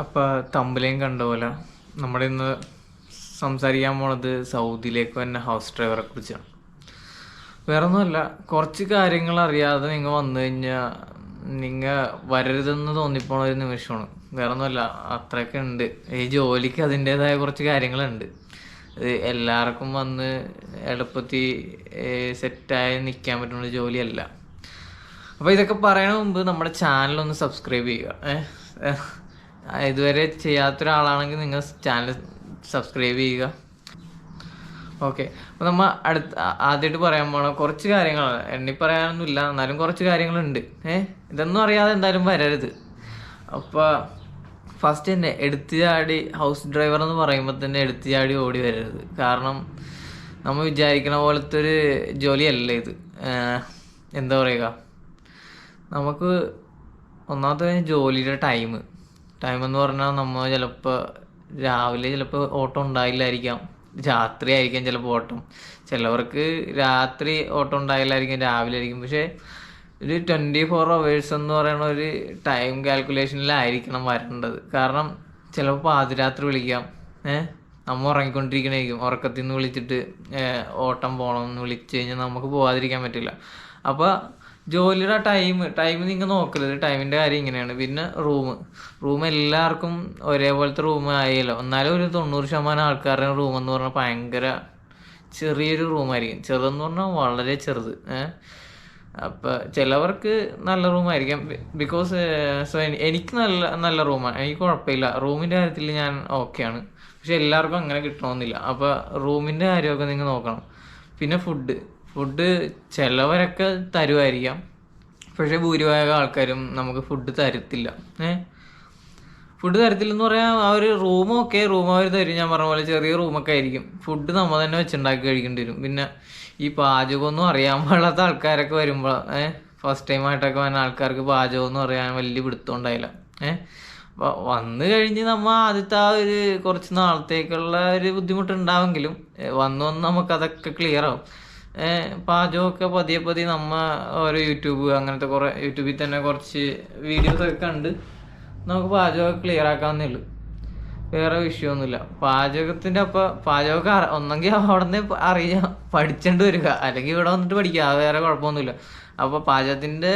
അപ്പോൾ തമ്പിലേയും കണ്ട പോലെ നമ്മുടെ ഇന്ന് സംസാരിക്കാൻ പോണത് സൗദിയിലേക്ക് വന്ന ഹൗസ് ഡ്രൈവറെ കുറിച്ചാണ്. വേറെ ഒന്നുമല്ല കുറച്ച് കാര്യങ്ങൾ അറിയാതെ നിങ്ങൾ വന്നു കഴിഞ്ഞാൽ നിങ്ങൾ വരരുതെന്ന് തോന്നിപ്പോണ ഒരു നിമിഷമാണ്. വേറെ ഒന്നുമല്ല അത്രയൊക്കെ ഉണ്ട്. ഈ ജോലിക്ക് അതിന്റെതായ കുറച്ച് കാര്യങ്ങളുണ്ട്. എല്ലാവർക്കും വന്ന് എളുപ്പത്തിൽ സെറ്റായി നിൽക്കാൻ പറ്റുന്ന ജോലിയല്ല. അപ്പോൾ ഇതൊക്കെ പറയണ മുമ്പ് നമ്മുടെ ചാനൽ ഒന്ന് സബ്സ്ക്രൈബ് ചെയ്യുക ഏഹ്. ഇതുവരെ ചെയ്യാത്തൊരാളാണെങ്കിൽ നിങ്ങൾ ചാനൽ സബ്സ്ക്രൈബ് ചെയ്യുക. ഓക്കെ അപ്പോൾ നമ്മൾ അടുത്ത ആദ്യമായിട്ട് പറയാൻ പോണ കുറച്ച് കാര്യങ്ങളാണ് എണ്ണി പറയാനൊന്നുമില്ല എന്നാലും കുറച്ച് കാര്യങ്ങളുണ്ട്. ഏഹ് ഇതൊന്നും അറിയാതെ എന്തായാലും വരരുത്. അപ്പോൾ ഫസ്റ്റ് തന്നെ എടുത്തു ചാടി ഹൗസ് ഡ്രൈവർ എന്ന് പറയുമ്പോൾ തന്നെ എടുത്തു ചാടി ഓടി വരരുത്. കാരണം നമ്മൾ വിചാരിക്കണ പോലത്തെ ഒരു ജോലിയല്ല ഇത്. എന്താ പറയുക? നമുക്ക് ഒന്നാമത്തെ ജോലിയുടെ ടൈം ടൈം എന്ന് പറഞ്ഞാൽ നമ്മൾ ചിലപ്പോൾ രാവിലെ ചിലപ്പോൾ ഓട്ടം ഉണ്ടായില്ലായിരിക്കാം. രാത്രി ആയിരിക്കാം ചിലപ്പോൾ ഓട്ടം. ചിലവർക്ക് രാത്രി ഓട്ടം ഉണ്ടായില്ലായിരിക്കും രാവിലെ ആയിരിക്കും. പക്ഷേ ഒരു ട്വന്റി ഫോർ അവേഴ്സ് എന്ന് പറയുന്ന ഒരു ടൈം കാൽക്കുലേഷനിലായിരിക്കണം വരേണ്ടത്. കാരണം ചിലപ്പോൾ പാതിരാത്രി വിളിക്കാം. ഏഹ് നമ്മൾ ഉറങ്ങിക്കൊണ്ടിരിക്കണേക്കും ഉറക്കത്തിൽ നിന്ന് വിളിച്ചിട്ട് ഓട്ടം ഓട്ടം പോകണമെന്ന് വിളിച്ചു കഴിഞ്ഞാൽ നമുക്ക് പോകാതിരിക്കാൻ പറ്റില്ല. അപ്പോൾ ജോലിയുടെ ടൈം ടൈം നിങ്ങൾ നോക്കരുത് ടൈമിന്റെ കാര്യം ഇങ്ങനെയാണ്. പിന്നെ റൂം. റൂം എല്ലാവർക്കും ഒരേപോലത്തെ റൂം ആയല്ലോ. എന്നാലും ഒരു തൊണ്ണൂറ് ശതമാനം ആൾക്കാരുടെ റൂം എന്ന് പറഞ്ഞാൽ ഭയങ്കര ചെറിയൊരു റൂമായിരിക്കും ചെറുതെന്ന് പറഞ്ഞാൽ വളരെ ചെറുത്. അപ്പോൾ ചിലവർക്ക് നല്ല റൂമായിരിക്കാം ബിക്കോസ് സോ എനിക്ക് നല്ല നല്ല റൂമാണ് എനിക്ക് കുഴപ്പമില്ല. റൂമിന്റെ കാര്യത്തിൽ ഞാൻ ഓക്കെയാണ് പക്ഷെ എല്ലാവർക്കും അങ്ങനെ കിട്ടണമെന്നില്ല. അപ്പോൾ റൂമിന്റെ കാര്യമൊക്കെ നിങ്ങൾ നോക്കണം. പിന്നെ ഫുഡ് ഫുഡ് ചിലവരൊക്കെ തരുമായിരിക്കാം പക്ഷേ ഭൂരിഭാഗം ആൾക്കാരും നമുക്ക് ഫുഡ് തരത്തില്ല. ഏ? ഫുഡ് തരത്തില്ലെന്ന് പറയാൻ ആ ഒരു റൂം ഒക്കെ റൂം അവർ തരും. ഞാൻ പറഞ്ഞ പോലെ ചെറിയ റൂമൊക്കെ ആയിരിക്കും. ഫുഡ് നമ്മൾ തന്നെ വെച്ചുണ്ടാക്കി കഴിക്കേണ്ടി വരും. പിന്നെ ഈ പാചകമൊന്നും അറിയാൻ പാടാത്ത ആൾക്കാരൊക്കെ വരുമ്പോൾ ഏഹ് ഫസ്റ്റ് ടൈം ആയിട്ടൊക്കെ വന്ന ആൾക്കാർക്ക് പാചകമൊന്നും അറിയാൻ വലിയ പിടുത്തം ഉണ്ടായില്ല. ഏഹ് അപ്പോൾ വന്നു കഴിഞ്ഞ് നമ്മൾ ആദ്യത്തെ ആ ഒരു കുറച്ച് നാളത്തേക്കുള്ള ഒരു ബുദ്ധിമുട്ട് വന്നു ഏഹ് വന്ന് നമുക്കതൊക്കെ ക്ലിയർ ആവും. ഏഹ് പാചകമൊക്കെ പതിയെ പതിയെ നമ്മ ഓരോ യൂട്യൂബ് അങ്ങനത്തെ കുറേ യൂട്യൂബിൽ തന്നെ കുറച്ച് വീഡിയോസ് ഒക്കെ കണ്ട് നമുക്ക് പാചകമൊക്കെ ക്ലിയർ ആക്കാവുന്നേ ഉള്ളൂ. വേറെ വിഷയമൊന്നുമില്ല പാചകത്തിന്റെ അപ്പം പാചകമൊക്കെ ഒന്നെങ്കിൽ അവിടെ നിന്ന് അറിയാം പഠിച്ചോണ്ട് വരിക. അല്ലെങ്കിൽ ഇവിടെ വന്നിട്ട് പഠിക്കുക അത് വേറെ കുഴപ്പമൊന്നുമില്ല. അപ്പോൾ പാചകത്തിന്റെ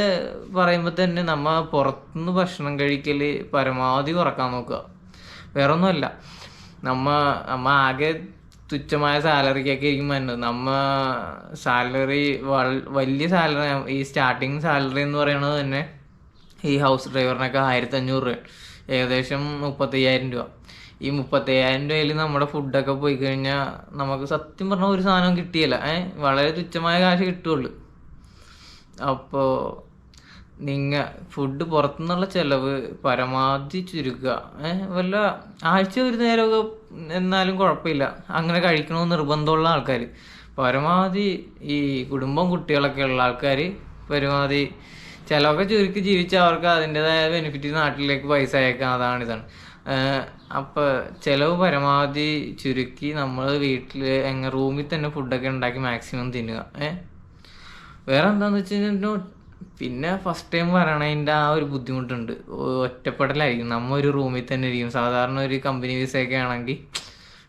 പറയുമ്പോൾ തന്നെ നമ്മ പുറത്തുനിന്ന് ഭക്ഷണം കഴിക്കൽ പരമാവധി കുറയ്ക്കാൻ നോക്കുക. വേറെ ഒന്നുമല്ല നമ്മ നമ്മ ആകെ തുച്ഛമായ സാലറിക്കൊക്കെ ആയിരിക്കും വരുന്നത്. നമ്മ സാലറി വലിയ സാലറി ഈ സ്റ്റാർട്ടിങ് സാലറി എന്ന് പറയുന്നത് തന്നെ ഈ ഹൗസ് ഡ്രൈവറിനൊക്കെ ആയിരത്തി അഞ്ഞൂറ് രൂപ. ഏകദേശം മുപ്പത്തയ്യായിരം രൂപ. ഈ മുപ്പത്തയ്യായിരം രൂപയിൽ നമ്മുടെ ഫുഡൊക്കെ പോയി കഴിഞ്ഞാൽ നമുക്ക് സത്യം പറഞ്ഞാൽ ഒരു സാധനവും കിട്ടിയില്ല. ഏഹ് വളരെ തുച്ഛമായ കാശ് കിട്ടുള്ളൂ. അപ്പോൾ നിങ്ങൾ ഫുഡ് പുറത്തുനിന്നുള്ള ചിലവ് പരമാവധി ചുരുക്കുക. വല്ല ആഴ്ച ഒരു നേരമൊക്കെ എന്നാലും കുഴപ്പമില്ല. അങ്ങനെ കഴിക്കണമെന്ന് നിർബന്ധമുള്ള ആൾക്കാർ പരമാവധി ഈ കുടുംബം കുട്ടികളൊക്കെ ഉള്ള ആൾക്കാർ പരമാവധി ചിലവൊക്കെ ചുരുക്കി ജീവിച്ച അവർക്ക് അതിന്റെതായ ബെനിഫിറ്റ് നാട്ടിലേക്ക് പൈസ അയക്കാം അതാണ് ഇതാണ്. അപ്പോൾ ചിലവ് പരമാവധി ചുരുക്കി നമ്മൾ വീട്ടിൽ എങ്ങനെ റൂമിൽ തന്നെ ഫുഡൊക്കെ ഉണ്ടാക്കി മാക്സിമം തിന്നുക. ഏഹ് വേറെ എന്താണെന്ന് വെച്ച് കഴിഞ്ഞാൽ പിന്നെ ഫസ്റ്റ് ടൈം പറയണതിന്റെ ആ ഒരു ബുദ്ധിമുട്ടുണ്ട്. ഒറ്റപ്പെടലായിരിക്കും. നമ്മ ഒരു റൂമിൽ തന്നെ ഇരിക്കും. സാധാരണ ഒരു കമ്പനി വിസയൊക്കെ ആണെങ്കിൽ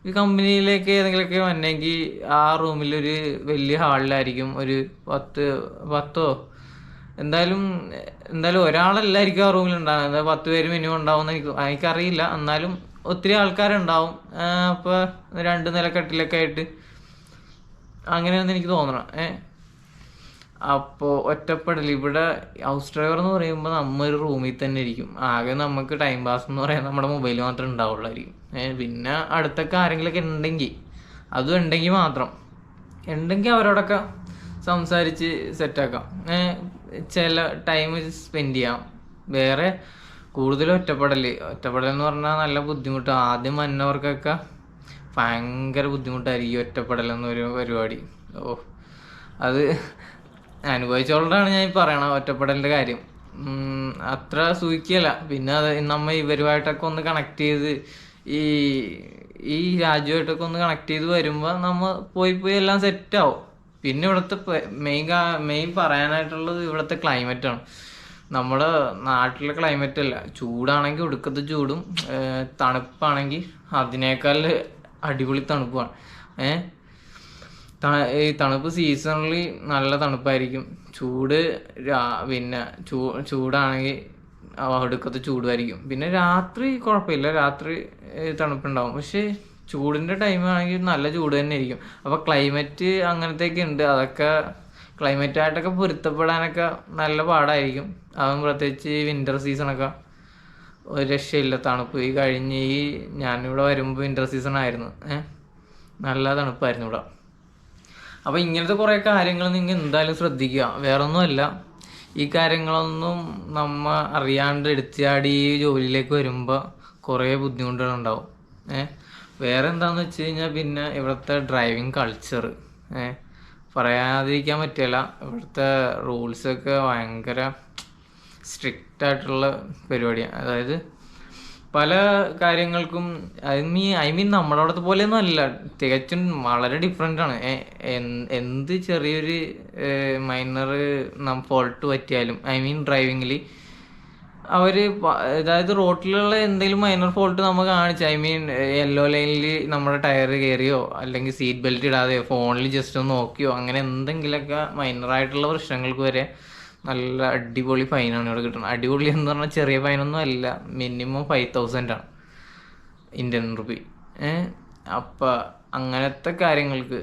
ഒരു കമ്പനിയിലേക്ക് ഏതെങ്കിലുമൊക്കെ വന്നെങ്കിൽ ആ റൂമിൽ ഒരു വലിയ ഹാളിലായിരിക്കും ഒരു പത്ത് പത്തോ? എന്തായാലും എന്തായാലും ഒരാളല്ലായിരിക്കും ആ റൂമിൽ ഉണ്ടാകുന്നത് എന്താ പത്ത് പേര് മിനിമം ഉണ്ടാവും എനിക്ക് എനിക്കറിയില്ല. എന്നാലും ഒത്തിരി ആൾക്കാരുണ്ടാവും. അപ്പോൾ രണ്ട് നിലക്കെട്ടിലൊക്കെ ആയിട്ട് അങ്ങനെയൊന്നും എനിക്ക് തോന്നണം. ഏഹ് അപ്പോൾ ഒറ്റപ്പെടൽ ഇവിടെ ഹൗസ് ഡ്രൈവർ എന്ന് പറയുമ്പോൾ നമ്മ ഒരു റൂമിൽ തന്നെ ഇരിക്കും. ആകെ നമുക്ക് ടൈം പാസ് എന്ന് പറയാൻ നമ്മുടെ മൊബൈൽ മാത്രമേ ഉണ്ടാവുള്ളായിരിക്കും പിന്നെ അടുത്തൊക്കെ ആരെങ്കിലുമൊക്കെ ഉണ്ടെങ്കിൽ അതും ഉണ്ടെങ്കിൽ മാത്രം. ഉണ്ടെങ്കിൽ അവരോടൊക്കെ സംസാരിച്ച് സെറ്റാക്കാം ചില ടൈം സ്പെൻഡ് ചെയ്യാം. വേറെ കൂടുതൽ ഒറ്റപ്പെടൽ ഒറ്റപ്പെടൽ എന്ന് പറഞ്ഞാൽ നല്ല ബുദ്ധിമുട്ട്. ആദ്യം വന്നവർക്കൊക്കെ ഭയങ്കര ബുദ്ധിമുട്ടായിരിക്കും ഒറ്റപ്പെടൽ എന്നൊരു പരിപാടി. ഓ അത് അനുഭവിച്ചോണ്ടാണ് ഞാൻ ഈ പറയണ ഒറ്റപ്പെടലിന്റെ കാര്യം. അത്ര സൂഹിക്കല്ല പിന്നെ അത് നമ്മ ഇവരുമായിട്ടൊക്കെ ഒന്ന് കണക്ട് ചെയ്ത് ഈ ഈ രാജ്യമായിട്ടൊക്കെ ഒന്ന് കണക്ട് ചെയ്ത് വരുമ്പോൾ നമ്മ പോയി പോയി എല്ലാം സെറ്റാവും പിന്നെ ഇവിടുത്തെ മെയിൻ മെയിൻ പറയാനായിട്ടുള്ളത് ഇവിടുത്തെ ആണ്. നമ്മുടെ നാട്ടിലെ ക്ലൈമറ്റ് അല്ല. ചൂടാണെങ്കിൽ ഒടുക്കത്തെ ചൂടും തണുപ്പാണെങ്കിൽ അതിനേക്കാൾ അടിപൊളി തണുപ്പാണ്. ഏഹ് ഈ തണുപ്പ് സീസണലി നല്ല തണുപ്പായിരിക്കും. ചൂട് പിന്നെ ചൂ ചൂടാണെങ്കിൽ ഒടുക്കത്തെ ചൂടുമായിരിക്കും. പിന്നെ രാത്രി കുഴപ്പമില്ല. രാത്രി തണുപ്പുണ്ടാവും. പക്ഷേ ചൂടിന്റെ ടൈം ആണെങ്കിൽ നല്ല ചൂട് തന്നെ ആയിരിക്കും അപ്പോൾ ക്ലൈമറ്റ് അങ്ങനത്തെയൊക്കെ ഉണ്ട്. അതൊക്കെ ക്ലൈമറ്റായിട്ടൊക്കെ പൊരുത്തപ്പെടാനൊക്കെ നല്ല പാടായിരിക്കും. അതും പ്രത്യേകിച്ച് വിന്റർ സീസണൊക്കെ ഒരു രക്ഷയില്ല. തണുപ്പ് ഈ കഴിഞ്ഞ് ഈ ഞാനിവിടെ വരുമ്പോൾ വിന്റർ സീസൺ ആയിരുന്നു. നല്ല തണുപ്പായിരുന്നു ഇവിടെ. അപ്പോൾ ഇങ്ങനത്തെ കുറേ കാര്യങ്ങൾ നിങ്ങൾ എന്തായാലും ശ്രദ്ധിക്കുക. വേറൊന്നുമല്ല ഈ കാര്യങ്ങളൊന്നും നമ്മ അറിയാണ്ട് എടുത്തിയാടി ഈ ജോലിയിലേക്ക് വരുമ്പോൾ കുറേ ബുദ്ധിമുട്ടുകളുണ്ടാവും ഏ? വേറെ എന്താണെന്ന് വെച്ച് കഴിഞ്ഞാൽ പിന്നെ ഇവിടുത്തെ ഡ്രൈവിംഗ് കൾച്ചർ ഏ? പറയാതിരിക്കാൻ പറ്റില്ല. ഇവിടുത്തെ റൂൾസൊക്കെ ഭയങ്കര സ്ട്രിക്റ്റ് ആയിട്ടുള്ള പരിപാടിയാണ് അതായത് പല കാര്യങ്ങൾക്കും ഐ മീൻ ഐ മീൻ നമ്മുടെ അവിടുത്തെ പോലെയൊന്നും അല്ല. തികച്ചും വളരെ ഡിഫറെന്റ് ആണ്. എന്ത് ചെറിയൊരു മൈനർ ഫോൾട്ട് പറ്റിയാലും ഐ മീൻ ഡ്രൈവിങ്ങിൽ അവർ അതായത് റോട്ടിലുള്ള എന്തെങ്കിലും മൈനർ ഫോൾട്ട് നമ്മൾ കാണിച്ചു ഐ മീൻ യെല്ലോ ലൈനിൽ നമ്മുടെ ടയർ കയറിയോ അല്ലെങ്കിൽ സീറ്റ് ബെൽറ്റ് ഇടാതെയോ ഫോണിൽ ജസ്റ്റ് ഒന്ന് നോക്കിയോ അങ്ങനെ എന്തെങ്കിലുമൊക്കെ മൈനറായിട്ടുള്ള പ്രശ്നങ്ങൾക്ക് വരെ നല്ല അടിപൊളി ഫൈനാണ് ഇവിടെ കിട്ടുന്നത്. അടിപൊളി എന്ന് പറഞ്ഞാൽ ചെറിയ ഫൈനൊന്നും അല്ല. മിനിമം ഫൈവ് തൗസൻഡ് ആണ്. ഇന്ത്യൻ റുപ്പി അപ്പം അങ്ങനത്തെ കാര്യങ്ങൾക്ക്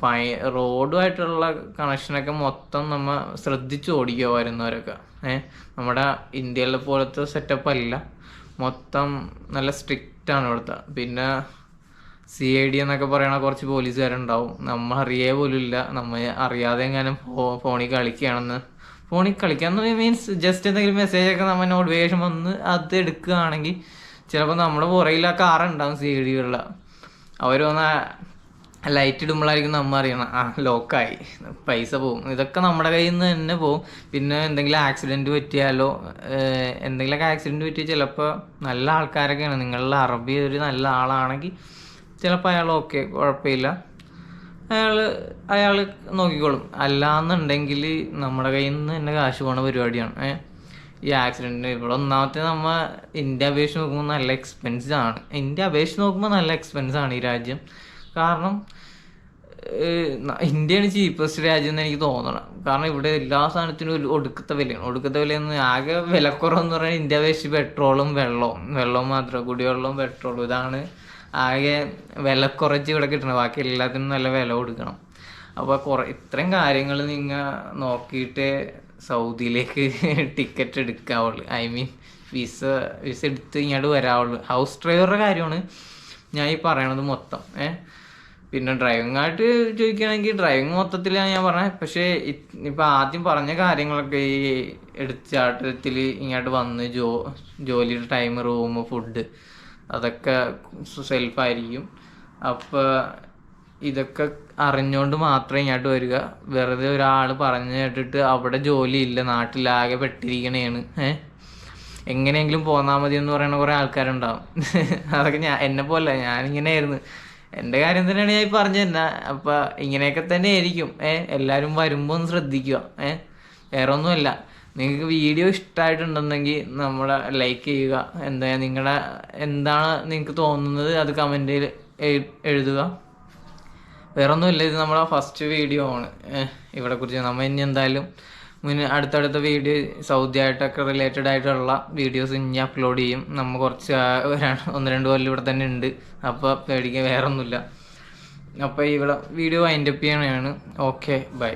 ഫൈ റോഡുമായിട്ടുള്ള കണക്ഷനൊക്കെ മൊത്തം നമ്മൾ ശ്രദ്ധിച്ച് ഓടിക്കുക വരുന്നവരൊക്കെ. ഏഹ് നമ്മുടെ ഇന്ത്യയിലെ പോലത്തെ സെറ്റപ്പ് അല്ല. മൊത്തം നല്ല സ്ട്രിക്റ്റ് ആണ് ഇവിടുത്തെ. പിന്നെ സി ഐ ഡി എന്നൊക്കെ പറയണ കുറച്ച് പോലീസുകാരുണ്ടാവും. നമ്മൾ അറിയേ പോലും ഇല്ല നമ്മൾ അറിയാതെ എങ്ങാനും ഫോ ഫോണിൽ കളിക്കുകയാണെന്ന്. ഫോണിൽ കളിക്കാന്ന് മീൻസ് ജസ്റ്റ് എന്തെങ്കിലും മെസ്സേജ് ഒക്കെ നമ്മൾ നോട്ടിഫിക്കേഷൻ വന്ന് അത് എടുക്കുകയാണെങ്കിൽ ചിലപ്പോൾ നമ്മുടെ പുറകിൽ ആ കാർ ഉണ്ടാവും ഡിയുള്ള അവർ വന്ന ലൈറ്റ് ഇടുമ്പോഴായിരിക്കും നമ്മൾ അറിയണം ആ ലോക്കായി പൈസ പോകും ഇതൊക്കെ നമ്മുടെ കയ്യിൽ നിന്ന് തന്നെ പോകും പിന്നെ എന്തെങ്കിലും ആക്സിഡന്റ് പറ്റിയാലോ എന്തെങ്കിലുമൊക്കെ ആക്സിഡന്റ് പറ്റിയാൽ ചിലപ്പോൾ നല്ല ആൾക്കാരൊക്കെയാണ്. നിങ്ങളുടെ അറബി ഒരു നല്ല ആളാണെങ്കിൽ ചിലപ്പോൾ അയാൾ ഓക്കെ കുഴപ്പമില്ല. അയാൾ അയാൾ നോക്കിക്കോളും. അല്ലാന്നുണ്ടെങ്കിൽ നമ്മുടെ കയ്യിൽ നിന്ന് തന്നെ കാശ് പോണ പരിപാടിയാണ്. ഏഹ് ഈ ആക്സിഡന്റ് ഇവിടെ ഒന്നാമത്തെ നമ്മ ഇന്ത്യ അപേക്ഷിച്ച് നോക്കുമ്പോൾ നല്ല എക്സ്പെൻസീവ് ആണ്. ഇന്ത്യ അപേക്ഷിച്ച് നോക്കുമ്പോൾ നല്ല എക്സ്പെൻസ് ആണ് ഈ രാജ്യം. കാരണം ഇന്ത്യയാണ് ചീപ്പസ്റ്റ് രാജ്യം എന്ന് എനിക്ക് തോന്നണം. കാരണം ഇവിടെ എല്ലാ സാധനത്തിനും ഒരു ഒടുക്കത്തെ വിലയാണ്. ഒടുക്കത്തെ വിലയെന്ന് ആകെ വിലക്കുറവെന്ന് പറഞ്ഞാൽ ഇന്ത്യ അപേക്ഷിച്ച് പെട്രോളും വെള്ളവും. വെള്ളവും മാത്രം കുടിവെള്ളവും പെട്രോളും ഇതാണ് ആകെ വില കുറച്ച് ഇവിടെ കിട്ടണം. ബാക്കി എല്ലാത്തിനും നല്ല വില കൊടുക്കണം. അപ്പോൾ കുറേ ഇത്രയും കാര്യങ്ങൾ നിങ്ങൾ നോക്കിയിട്ട് സൗദിയിലേക്ക് ടിക്കറ്റ് എടുക്കാവുള്ളൂ ഐ മീൻ വിസ വിസ എടുത്ത് ഇങ്ങോട്ട് വരാവുള്ളൂ ഹൗസ് ഡ്രൈവറുടെ കാര്യമാണ് ഞാൻ ഈ പറയണത് മൊത്തം. ഏഹ് പിന്നെ ഡ്രൈവിംഗ് ആയിട്ട് ചോദിക്കുകയാണെങ്കിൽ ഡ്രൈവിംഗ് മൊത്തത്തിലാണ് ഞാൻ പറഞ്ഞത് പക്ഷേ ഇപ്പം ആദ്യം പറഞ്ഞ കാര്യങ്ങളൊക്കെ ഈ എടുത്തുചാട്ടത്തിൽ ഇങ്ങോട്ട് വന്ന് ജോ ജോലിയുടെ ടൈം റൂം ഫുഡ് അതൊക്കെ സെൽഫായിരിക്കും അപ്പോൾ ഇതൊക്കെ അറിഞ്ഞുകൊണ്ട് മാത്രമേ ഇങ്ങോട്ട് വരിക. വെറുതെ ഒരാൾ പറഞ്ഞു കേട്ടിട്ട് അവിടെ ജോലിയില്ല നാട്ടിലാകെ പെട്ടിരിക്കണേണ്. ഏഹ് എങ്ങനെയെങ്കിലും പോന്നാൽ മതി എന്ന് പറയുന്ന കുറേ ആൾക്കാരുണ്ടാവും. അതൊക്കെ ഞാൻ എന്നെ പോലെ ഞാനിങ്ങനെയായിരുന്നു. എന്റെ കാര്യം തന്നെയാണ് ഞാൻ പറഞ്ഞു തന്നെ അപ്പം ഇങ്ങനെയൊക്കെ തന്നെ ആയിരിക്കും. ഏ? എല്ലാവരും വരുമ്പോൾ ഒന്ന് ശ്രദ്ധിക്കുക. ഏ? വേറെ ഒന്നുമല്ല നിങ്ങൾക്ക് വീഡിയോ ഇഷ്ടമായിട്ടുണ്ടെന്നെങ്കിൽ നമ്മളെ ലൈക്ക് ചെയ്യുക. എന്താ നിങ്ങളുടെ എന്താണ് നിങ്ങൾക്ക് തോന്നുന്നത് അത് കമന്റിൽ എഴുതുക. വേറെ ഒന്നുമില്ല ഇത് നമ്മളെ ഫസ്റ്റ് വീഡിയോ ആണ്. ഇവിടെ കുറിച്ച് നമ്മൾ ഇനി എന്തായാലും മുന്നേ അടുത്തടുത്ത വീഡിയോ സൗദി ആയിട്ടൊക്കെ റിലേറ്റഡ് ആയിട്ടുള്ള വീഡിയോസ് ഇനി അപ്ലോഡ് ചെയ്യും. നമ്മൾ കുറച്ച് ഒന്ന് രണ്ട് കൊല്ലം ഇവിടെ തന്നെ ഉണ്ട്. അപ്പോൾ പേടിക്കാൻ വേറെ ഒന്നുമില്ല അപ്പോൾ ഇവിടെ വീഡിയോ വൈൻഡപ്പ് ചെയ്യണതാണ് ഓക്കെ ബൈ